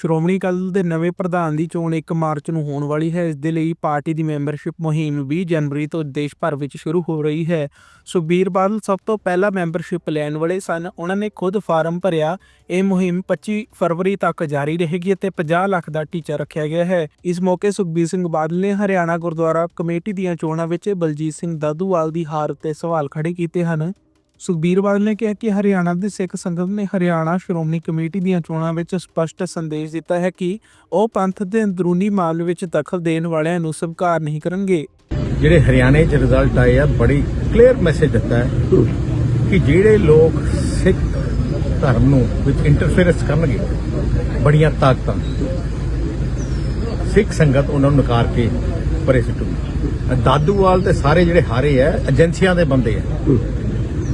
ਸ਼੍ਰੋਮਣੀ ਅਕਾਲੀ ਦਲ ਦੇ ਨਵੇਂ ਪ੍ਰਧਾਨ ਦੀ ਚੋਣ 1 ਮਾਰਚ ਨੂੰ ਹੋਣ ਵਾਲੀ ਹੈ। ਇਸ ਦੇ ਲਈ ਪਾਰਟੀ ਦੀ ਮੈਂਬਰਸ਼ਿਪ ਮੁਹਿੰਮ 20 ਜਨਵਰੀ ਤੋਂ ਦੇਸ਼ ਭਰ ਵਿੱਚ ਸ਼ੁਰੂ ਹੋ ਰਹੀ ਹੈ। ਸੁਖਬੀਰ ਬਾਦਲ ਸਭ ਤੋਂ ਪਹਿਲਾਂ ਮੈਂਬਰਸ਼ਿਪ ਲੈਣ ਵਾਲੇ ਸਨ। ਉਹਨਾਂ ਨੇ ਖੁਦ ਫਾਰਮ ਭਰਿਆ। ਇਹ ਮੁਹਿੰਮ 25 ਫਰਵਰੀ ਤੱਕ ਜਾਰੀ ਰਹੇਗੀ ਅਤੇ 50 ਲੱਖ ਦਾ ਟੀਚਾ ਰੱਖਿਆ ਗਿਆ ਹੈ। ਇਸ ਮੌਕੇ ਸੁਖਬੀਰ ਸਿੰਘ ਬਾਦਲ ਨੇ ਹਰਿਆਣਾ ਗੁਰਦੁਆਰਾ ਕਮੇਟੀ ਦੀਆਂ ਚੋਣਾਂ ਵਿੱਚ ਬਲਜੀਤ ਸਿੰਘ ਦਾਦੂਵਾਲ ਦੀ ਹਾਰ ਉੱਤੇ ਸਵਾਲ ਖੜੇ ਕੀਤੇ ਹਨ। ਸੁਖਬੀਰ ਬਾਦਲ ਨੇ ਕਿਹਾ ਕਿ ਹਰਿਆਣਾ ਦੀ ਸਿੱਖ ਸੰਗਤ ਨੇ ਹਰਿਆਣਾ ਸ਼੍ਰੋਮਣੀ ਕਮੇਟੀ ਦੀਆਂ ਚੋਣਾਂ ਵਿੱਚ ਸਪਸ਼ਟ ਸੰਦੇਸ਼ ਦਿੱਤਾ ਹੈ ਕਿ ਉਹ ਪੰਥ ਦੇ ਅੰਦਰੂਨੀ ਮਾਮਲੇ ਵਿੱਚ ਦਖਲ ਦੇਣ ਵਾਲਿਆਂ ਨੂੰ ਸਵੀਕਾਰ ਨਹੀਂ ਕਰਨਗੇ। ਜਿਹੜੇ ਹਰਿਆਣੇ 'ਚ ਰਿਜ਼ਲਟ ਆਏ ਆ, ਬੜੀ ਕਲੀਅਰ ਮੈਸੇਜ ਦਿੱਤਾ ਹੈ ਕਿ ਜਿਹੜੇ ਲੋਕ ਸਿੱਖ ਧਰਮ ਨੂੰ ਵਿੱਚ ਇੰਟਰਫੇਰੈਂਸ ਕਰਨਗੇ, ਬੜੀਆਂ ਤਾਕਤਾਂ ਸਿੱਖ ਸੰਗਤ ਉਹਨਾਂ ਨੂੰ ਨਕਾਰ ਕੇ ਪਰੇ ਸਿੱਟੂਗੀ। ਦਾਦੂਵਾਲ ਤੇ ਸਾਰੇ ਜਿਹੜੇ ਹਾਰੇ ਆ, ਏਜੰਸੀਆਂ ਦੇ ਬੰਦੇ ਆ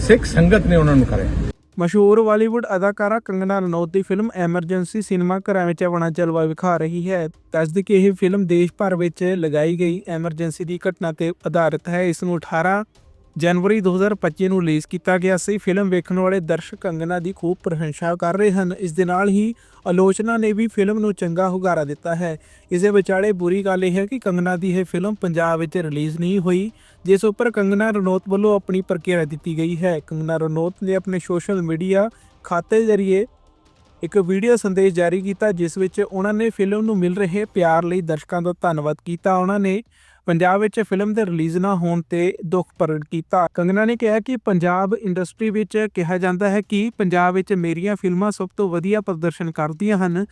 ਸਿੱਖ ਸੰਗਤ ਨੇ ਉਹਨਾਂ ਨੂੰ ਕਰਿਆ। ਮਸ਼ਹੂਰ ਬਾਲੀਵੁੱਡ ਅਦਾਕਾਰਾ ਕੰਗਨਾ ਰਣੌਤ ਦੀ ਫਿਲਮ ਐਮਰਜੈਂਸੀ ਸਿਨੇਮਾ ਘਰਾਂ ਵਿੱਚ ਆਪਣਾ ਜਲਵਾ ਵਿਖਾ ਰਹੀ ਹੈ। ਦੱਸਦੀ ਕਿ ਇਹ ਫਿਲਮ ਦੇਸ਼ ਭਰ ਵਿੱਚ ਲਗਾਈ ਗਈ ਐਮਰਜੈਂਸੀ ਦੀ ਘਟਨਾ ਤੇ ਆਧਾਰਿਤ ਹੈ। ਇਸ ਨੂੰ 18 ਜਨਵਰੀ 2025 ਨੂੰ ਰਿਲੀਜ਼ ਕੀਤਾ ਗਿਆ ਸੀ। ਫਿਲਮ ਵੇਖਣ ਵਾਲੇ ਦਰਸ਼ਕ ਕੰਗਨਾ ਦੀ ਖੂਬ ਪ੍ਰਸ਼ੰਸਾ ਕਰ ਰਹੇ ਹਨ। ਇਸ ਦੇ ਨਾਲ ਹੀ ਆਲੋਚਨਾ ਨੇ ਵੀ ਫਿਲਮ ਨੂੰ ਚੰਗਾ ਹੁਗਾਰਾ ਦਿੱਤਾ ਹੈ। ਇਸ ਦੇ ਵਿਚਾਲੇ ਬੁਰੀ ਗੱਲ ਇਹ ਹੈ ਕਿ ਕੰਗਨਾ ਦੀ ਇਹ ਫਿਲਮ ਪੰਜਾਬ ਵਿੱਚ ਰਿਲੀਜ਼ ਨਹੀਂ ਹੋਈ, ਜਿਸ ਉੱਪਰ ਕੰਗਨਾ ਰਣੌਤ ਵੱਲੋਂ ਆਪਣੀ ਪ੍ਰਕਿਰਿਆ ਦਿੱਤੀ ਗਈ ਹੈ। ਕੰਗਨਾ ਰਣੌਤ ਨੇ ਆਪਣੇ ਸੋਸ਼ਲ ਮੀਡੀਆ ਖਾਤੇ ਜ਼ਰੀਏ ਇੱਕ ਵੀਡੀਓ ਸੰਦੇਸ਼ ਜਾਰੀ ਕੀਤਾ, ਜਿਸ ਵਿੱਚ ਉਹਨਾਂ ਨੇ ਫਿਲਮ ਨੂੰ ਮਿਲ ਰਹੇ ਪਿਆਰ ਲਈ ਦਰਸ਼ਕਾਂ ਦਾ ਧੰਨਵਾਦ ਕੀਤਾ। ਉਹਨਾਂ ਨੇ ਪੰਜਾਬ ਵਿੱਚ ਫਿਲਮ ਦੇ ਰਿਲੀਜ਼ ਨਾ ਹੋਣ ਤੇ ਦੁੱਖ ਪ੍ਰਗਟ ਕੀਤਾ ਕੰਗਨਾ ਨੇ ਕਿਹਾ ਕਿ ਪੰਜਾਬ ਇੰਡਸਟਰੀ ਵਿੱਚ ਕਿਹਾ ਜਾਂਦਾ ਹੈ ਕਿ ਪੰਜਾਬ ਵਿੱਚ ਮੇਰੀਆਂ ਫਿਲਮਾਂ ਸਭ ਤੋਂ ਵਧੀਆ ਪ੍ਰਦਰਸ਼ਨ ਕਰਦੀਆਂ ਹਨ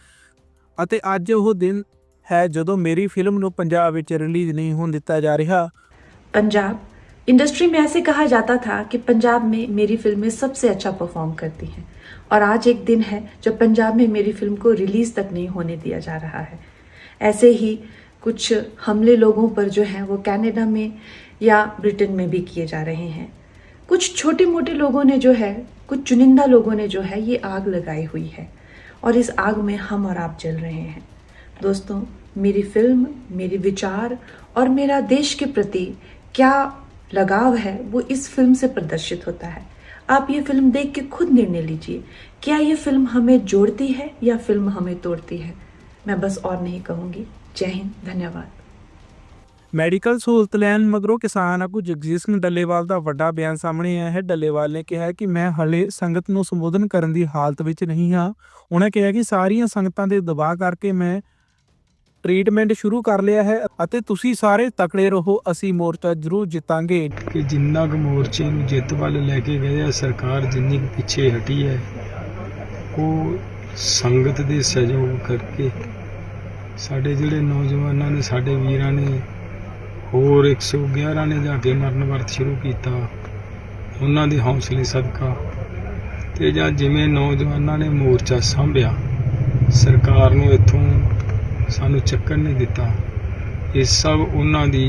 ਅਤੇ ਅੱਜ ਉਹ ਦਿਨ ਹੈ ਜਦੋਂ ਮੇਰੀ ਫਿਲਮ ਨੂੰ ਪੰਜਾਬ ਵਿੱਚ ਰਿਲੀਜ਼ ਨਹੀਂ ਹੋਣ ਦਿੱਤਾ ਜਾ ਰਿਹਾ पंजाब इंडस्ट्री में ऐसे कहा जाता था कि पंजाब में मेरी फिल्में सबसे अच्छा परफॉर्म करती हैं और आज एक दिन है जब पंजाब में मेरी फिल्म को रिलीज तक नहीं होने दिया जा रहा है ऐसे ही कुछ हमले लोगों पर जो हैं वो कनाडा में या ब्रिटेन में भी किए जा रहे हैं। कुछ छोटे मोटे लोगों ने जो है, कुछ चुनिंदा लोगों ने जो है ये आग लगाई हुई है और इस आग में हम और आप जल रहे हैं। दोस्तों, मेरी फ़िल्म, मेरी विचार और मेरा देश के प्रति क्या लगाव है, वो इस फ़िल्म से प्रदर्शित होता है। आप ये फ़िल्म देख के खुद निर्णय लीजिए, क्या ये फ़िल्म हमें जोड़ती है या फ़िल्म हमें तोड़ती है? मैं बस और नहीं कहूँगी। ਜੈ ਹਿੰਦ ਧੰਨਵਾਦ ਮੈਡੀਕਲ ਸਹੂਲਤ ਲੈਣ ਮਗਰੋਂ ਕਿਸਾਨ ਆਗੂ ਜਗਜੀਤ ਸਿੰਘ ਡੱਲੇਵਾਲ ਦਾ ਵੱਡਾ ਬਿਆਨ ਸਾਹਮਣੇ ਆਇਆ ਹੈ। ਡੱਲੇਵਾਲ ਨੇ ਕਿਹਾ ਕਿ ਮੈਂ ਹਲੇ ਸੰਗਤ ਨੂੰ ਸੰਬੋਧਨ ਕਰਨ ਦੀ ਹਾਲਤ ਵਿੱਚ ਨਹੀਂ ਹਾਂ। ਉਹਨਾਂ ਕਿਹਾ ਕਿ ਸਾਰੀਆਂ ਸੰਗਤਾਂ ਦੇ ਦਬਾਅ ਕਰਕੇ ਮੈਂ ਟ੍ਰੀਟਮੈਂਟ ਸ਼ੁਰੂ ਕਰ ਲਿਆ ਹੈ ਅਤੇ ਤੁਸੀਂ ਸਾਰੇ ਤਕੜੇ ਰਹੋ ਅਸੀਂ ਮੋਰਚਾ ਜ਼ਰੂਰ ਜਿੱਤਾਂਗੇ। ਕਿ ਜਿੰਨਾ ਕੁ ਮੋਰਚੇ ਨੂੰ ਜਿੱਤ ਵੱਲ ਲੈ ਕੇ ਗਏ ਆ ਸਰਕਾਰ ਜਿੰਨੀ ਕੁ ਪਿੱਛੇ ਹਟੀ ਹੈ ਉਹ ਸੰਗਤ ਦੇ ਸਹਿਯੋਗ ਕਰਕੇ ਸਾਡੇ ਜਿਹੜੇ ਨੌਜਵਾਨਾਂ ਨੇ, ਸਾਡੇ ਵੀਰਾਂ ਨੇ, ਹੋਰ 111 ਨੇ ਜਾ ਕੇ ਮਰਨ ਵਰਤ ਸ਼ੁਰੂ ਕੀਤਾ। ਉਹਨਾਂ ਦੇ ਹੌਸਲੇ ਸਦਕਾ ਤੇ ਜਾਂ ਜਿਵੇਂ ਨੌਜਵਾਨਾਂ ਨੇ ਮੋਰਚਾ ਸੰਭਿਆ, ਸਰਕਾਰ ਨੂੰ ਇੱਥੋਂ ਸਾਨੂੰ ਚੱਕਰ ਨਹੀਂ ਦਿੱਤਾ। ਇਹ ਸਭ ਉਹਨਾਂ ਦੀ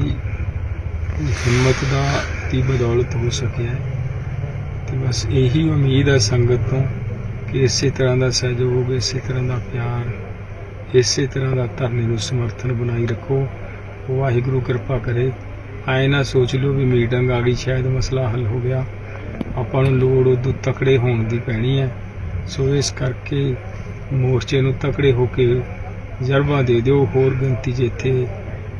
ਹਿੰਮਤ ਦਾ ਦੀ ਬਦੌਲਤ ਹੋ ਸਕਿਆ ਹੈ। ਤੇ ਬਸ ਇਹੀ ਉਮੀਦ ਹੈ ਸੰਗਤ ਤੋਂ ਕਿ ਇਸੇ ਤਰ੍ਹਾਂ ਦਾ ਸਹਿਯੋਗ, ਇਸੇ ਤਰ੍ਹਾਂ ਦਾ ਪਿਆਰ ਇਸੇ ਤਰ੍ਹਾਂ ਦਾ ਧਰਨੇ ਨੂੰ ਸਮਰਥਨ ਬਣਾਈ ਰੱਖੋ। ਵਾਹਿਗੁਰੂ ਕਿਰਪਾ ਕਰੇ। ਆਏ ਨਾ ਸੋਚ ਲਿਓ ਵੀ ਮੀਟਿੰਗ ਆ ਗਈ ਸ਼ਾਇਦ ਮਸਲਾ ਹੱਲ ਹੋ ਗਿਆ। ਆਪਾਂ ਨੂੰ ਲੋੜ ਉਦੋਂ ਤਕੜੇ ਹੋਣ ਦੀ ਪੈਣੀ ਹੈ। ਸੋ ਇਸ ਕਰਕੇ ਮੋਰਚੇ ਨੂੰ ਤਕੜੇ ਹੋ ਕੇ ਜਰਬਾ ਦੇ ਦਿਓ। ਹੋਰ ਗਿਣਤੀ 'ਚ ਇੱਥੇ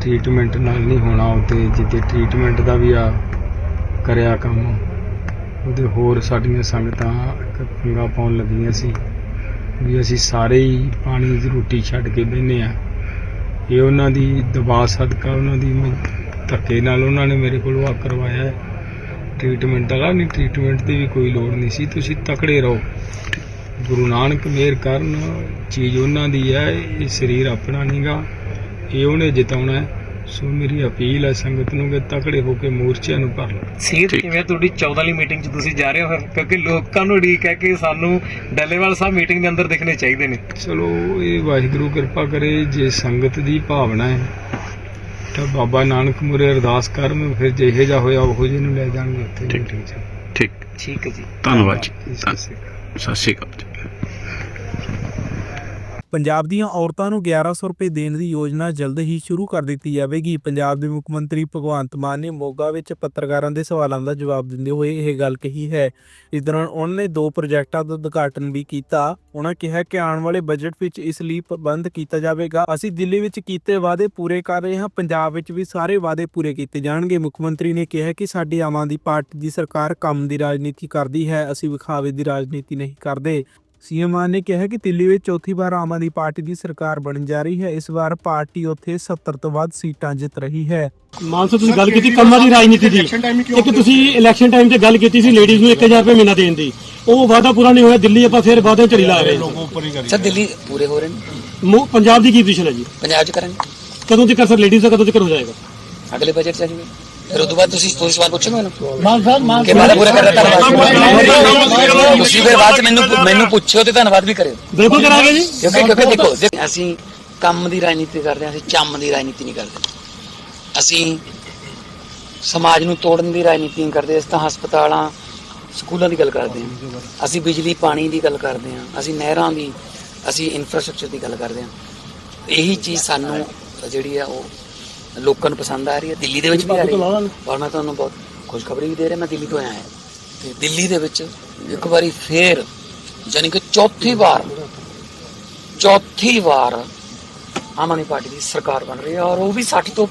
ਟ੍ਰੀਟਮੈਂਟ ਨਾਲ ਨਹੀਂ ਹੋਣਾ ਉਹ ਤੇ ਜਿੱਦੇ ਟ੍ਰੀਟਮੈਂਟ ਦਾ ਵੀ ਆ ਕਰਿਆ ਕੰਮ, ਉਹਦੇ ਹੋਰ ਸਾਡੀਆਂ ਸੰਗਤਾਂ ਇੱਕ ਪੰਗਾ ਪਾਉਣ ਲੱਗੀਆਂ ਸੀ ਵੀ ਅਸੀਂ ਸਾਰੇ ਹੀ ਪਾਣੀ ਦੀ ਰੋਟੀ ਛੱਡ ਕੇ ਬਹਿੰਦੇ ਆ ਇਹ ਉਹਨਾਂ ਦੀ ਦਬਾਅ ਸਦਕਾ, ਉਹਨਾਂ ਦੀ ਧੱਕੇ ਨਾਲ ਉਹਨਾਂ ਨੇ ਮੇਰੇ ਕੋਲੋਂ ਆ ਕਰਵਾਇਆ ਹੈ। ਟ੍ਰੀਟਮੈਂਟ ਵਾਲਾ ਨਹੀਂ ਟ੍ਰੀਟਮੈਂਟ ਦੀ ਵੀ ਕੋਈ ਲੋੜ ਨਹੀਂ ਸੀ, ਤੁਸੀਂ ਤਕੜੇ ਰਹੋ। ਗੁਰੂ ਨਾਨਕ ਮੇਰ ਕਰਨ, ਚੀਜ਼ ਉਹਨਾਂ ਦੀ ਹੈ, ਇਹ ਸਰੀਰ ਆਪਣਾ ਨਹੀਂਗਾ ਇਹ ਉਹਨੇ ਜਿਤਾਉਣਾ ਹੈ। ਸੋ ਮੇਰੀ ਅਪੀਲ ਹੈ ਸੰਗਤ ਨੂੰ ਕਿ ਤਕੜੇ ਹੋ ਕੇ ਮੋਰਚਿਆਂ ਨੂੰ ਭਰ ਲਓ। ਸਿਹਤ ਕਿਵੇਂ ਤੁਹਾਡੀ 14 ਵਾਲੀ ਮੀਟਿੰਗ 'ਚ ਤੁਸੀਂ ਜਾ ਰਹੇ ਹੋ ਕਿਉਂਕਿ ਲੋਕਾਂ ਨੂੰ ਉਡੀਕ ਹੈ ਕਿ ਸਾਨੂੰ ਡੱਲੇਵਾਲ ਸਾਹਿਬ ਮੀਟਿੰਗ ਦੇ ਅੰਦਰ ਦਿਖਣੇ ਚਾਹੀਦੇ ਨੇ। ਚਲੋ ਇਹ ਵਾਹਿਗੁਰੂ ਕਿਰਪਾ ਕਰੇ ਜੇ ਸੰਗਤ ਦੀ ਭਾਵਨਾ ਹੈ ਤਾਂ ਬਾਬਾ ਨਾਨਕ ਮੁਰੇ ਅਰਦਾਸ ਕਰਨ ਫਿਰ ਜਿਹੇ ਜਾ ਹੋਇਆ ਉਹੋ ਜਿਹੇ ਨੂੰ ਲੈ ਜਾਣਗੇ ਉੱਥੇ ਠੀਕ। ਮੀਟਿੰਗ 'ਚ। ਠੀਕ। ਠੀਕ ਹੈ ਜੀ। ਧੰਨਵਾਦ ਜੀ। ਸਤਿ ਸ਼੍ਰੀ ਅਕਾਲ। ਸਤਿ ਸ਼੍ਰੀ ਅਕਾਲ ਜੀ। ਪੰਜਾਬ ਦੀਆਂ ਔਰਤਾਂ ਨੂੰ 1100 ਰੁਪਏ ਦੇਣ ਦੀ ਯੋਜਨਾ ਜਲਦ ਹੀ ਸ਼ੁਰੂ ਕਰ ਦਿੱਤੀ ਜਾਵੇਗੀ। ਪੰਜਾਬ ਦੇ ਮੁੱਖ ਮੰਤਰੀ ਭਗਵੰਤ ਮਾਨ ਨੇ ਮੋਗਾ ਵਿੱਚ ਪੱਤਰਕਾਰਾਂ ਦੇ ਸਵਾਲਾਂ ਦਾ ਜਵਾਬ ਦਿੰਦੇ ਹੋਏ ਇਹ ਗੱਲ ਕਹੀ ਹੈ। ਇਸ ਦੌਰਾਨ ਉਹਨਾਂ ਨੇ ਦੋ ਪ੍ਰੋਜੈਕਟਾਂ ਦਾ ਉਦਘਾਟਨ ਵੀ ਕੀਤਾ। ਉਹਨਾਂ ਕਿਹਾ ਕਿ ਆਉਣ ਵਾਲੇ ਬਜਟ ਵਿੱਚ ਇਸ ਲਈ ਪ੍ਰਬੰਧ ਕੀਤਾ ਜਾਵੇਗਾ। ਅਸੀਂ ਦਿੱਲੀ ਵਿੱਚ ਕੀਤੇ ਵਾਅਦੇ ਪੂਰੇ ਕਰ ਰਹੇ ਹਾਂ। ਪੰਜਾਬ ਵਿੱਚ ਵੀ ਸਾਰੇ ਵਾਅਦੇ ਪੂਰੇ ਕੀਤੇ ਜਾਣਗੇ। ਮੁੱਖ ਮੰਤਰੀ ਨੇ ਕਿਹਾ ਕਿ ਸਾਡੀ ਆਮ ਆਦਮੀ ਪਾਰਟੀ ਦੀ ਸਰਕਾਰ ਕੰਮ ਦੀ ਰਾਜਨੀਤੀ ਕਰਦੀ ਹੈ। ਅਸੀਂ ਵਿਖਾਵੇ ਦੀ ਰਾਜਨੀਤੀ ਨਹੀਂ ਕਰਦੇ। ਸੀਐਮ ਮਾਨ ਨੇ ਕਿਹਾ ਕਿ ਦਿੱਲੀ ਵਿੱਚ ਚੌਥੀ ਵਾਰ ਆਮ ਆਦਮੀ ਪਾਰਟੀ ਦੀ ਸਰਕਾਰ ਬਣਨ ਜਾ ਰਹੀ ਹੈ। ਇਸ ਵਾਰ ਪਾਰਟੀ ਉੱਥੇ 70 ਤੋਂ ਵੱਧ ਸੀਟਾਂ ਜਿੱਤ ਰਹੀ ਹੈ। ਮਾਨਸਾ ਤੁਸੀਂ ਗੱਲ ਕੀਤੀ ਕੰਮਾਂ ਦੀ ਰਾਜਨੀਤੀ ਦੀ। ਇੱਕ ਤੁਸੀਂ ਇਲੈਕਸ਼ਨ ਟਾਈਮ ਤੇ ਗੱਲ ਕੀਤੀ ਸੀ ਲੇਡੀਜ਼ ਨੂੰ 1000 ਰੁਪਏ ਮਹੀਨਾ ਦੇਣ ਦੀ। ਉਹ ਵਾਅਦਾ ਪੂਰਾ ਨਹੀਂ ਹੋਇਆ। ਦਿੱਲੀ ਆਪਾਂ ਫਿਰ ਵਾਅਦੇ ਝੜੀ ਲਾ ਰਹੇ ਹਾਂ। ਸਰ ਦਿੱਲੀ ਪੂਰੇ ਹੋ ਰਹੇ ਨੇ? ਮੋ- ਪੰਜਾਬ ਦੀ ਕੀ ਪੋਜੀਸ਼ਨ ਹੈ ਜੀ? ਪੰਜਾਬ ਚ ਕਰਾਂਗੇ ਕਦੋਂ ਤੱਕ ਸਰ ਲੇਡੀਜ਼ ਦਾ ਕਦੋਂ ਤੱਕ ਹੋ ਜਾਏਗਾ? ਅਗਲੇ ਬਜਟ ਚ ਆਜੂਗੇ ਫਿਰ ਉਦੋਂ ਬਾਅਦ ਤੁਸੀਂ ਕੋਈ ਸਵਾਲ ਪੁੱਛੋ ਮੈਨੂੰ ਮਾਨ ਸਾਹਿਬ ਮਾਨ ਕਿ ਮੈਂ ਪੂਰਾ ਕਰਦਾ ਧੰਨਵਾਦ ਤੁਸੀਂ ਫਿਰ ਬਾਅਦ ਮੈਨੂੰ ਮੈਨੂੰ ਪੁੱਛਿਓ ਤੇ ਧੰਨਵਾਦ ਵੀ ਕਰਿਓ ਬਿਲਕੁਲ ਕਰਾਂਗੇ ਜੀ ਕਿਉਂਕਿ ਕਿਉਂਕਿ ਦੇਖੋ ਦੇਖ- ਅਸੀਂ ਕੰਮ ਦੀ ਰਾਜਨੀਤੀ ਕਰਦੇ ਹਾਂ ਅਸੀਂ ਚੰਮ ਦੀ ਰਾਜਨੀਤੀ ਨਹੀਂ ਕਰਦੇ ਅਸੀਂ ਸਮਾਜ ਨੂੰ ਤੋੜਨ ਦੀ ਰਾਜਨੀਤੀ ਨਹੀਂ ਕਰਦੇ ਅਸੀਂ ਤਾਂ ਹਸਪਤਾਲਾਂ ਸਕੂਲਾਂ ਦੀ ਗੱਲ ਕਰਦੇ ਹਾਂ ਅਸੀਂ ਬਿਜਲੀ ਪਾਣੀ ਦੀ ਗੱਲ ਕਰਦੇ ਹਾਂ ਅਸੀਂ ਨਹਿਰਾਂ ਦੀ ਅਸੀਂ ਇਨਫਰਾਸਟ੍ਰਕਚਰ ਦੀ ਗੱਲ ਕਰਦੇ ਹਾਂ ਇਹੀ ਚੀਜ਼ ਸਾਨੂੰ ਜਿਹੜੀ ਆ ਉਹ ਲੋਕਾਂ ਨੂੰ ਪਸੰਦ ਆ ਰਹੀ ਹੈ ਦਿੱਲੀ ਦੇ ਵਿੱਚ ਵੀ ਆ ਰਹੀ ਹੈ। ਔਰ ਮੈਂ ਤੁਹਾਨੂੰ ਬਹੁਤ ਖੁਸ਼ਖਬਰੀ ਵੀ ਦੇ ਰਿਹਾ ਮੈਂ ਦਿੱਲੀ ਤੋਂ ਆਇਆ ਹਾਂ। ਤੇ ਦਿੱਲੀ ਦੇ ਵਿੱਚ ਇੱਕ ਵਾਰੀ ਫੇਰ ਯਾਨੀ ਕਿ ਚੌਥੀ ਵਾਰ ਚੌਥੀ ਵਾਰ ਆਮ ਆਦਮੀ ਪਾਰਟੀ ਦੀ ਸਰਕਾਰ ਬਣ ਰਹੀ ਹੈ ਔਰ ਉਹ ਵੀ 60 ਤੋਂ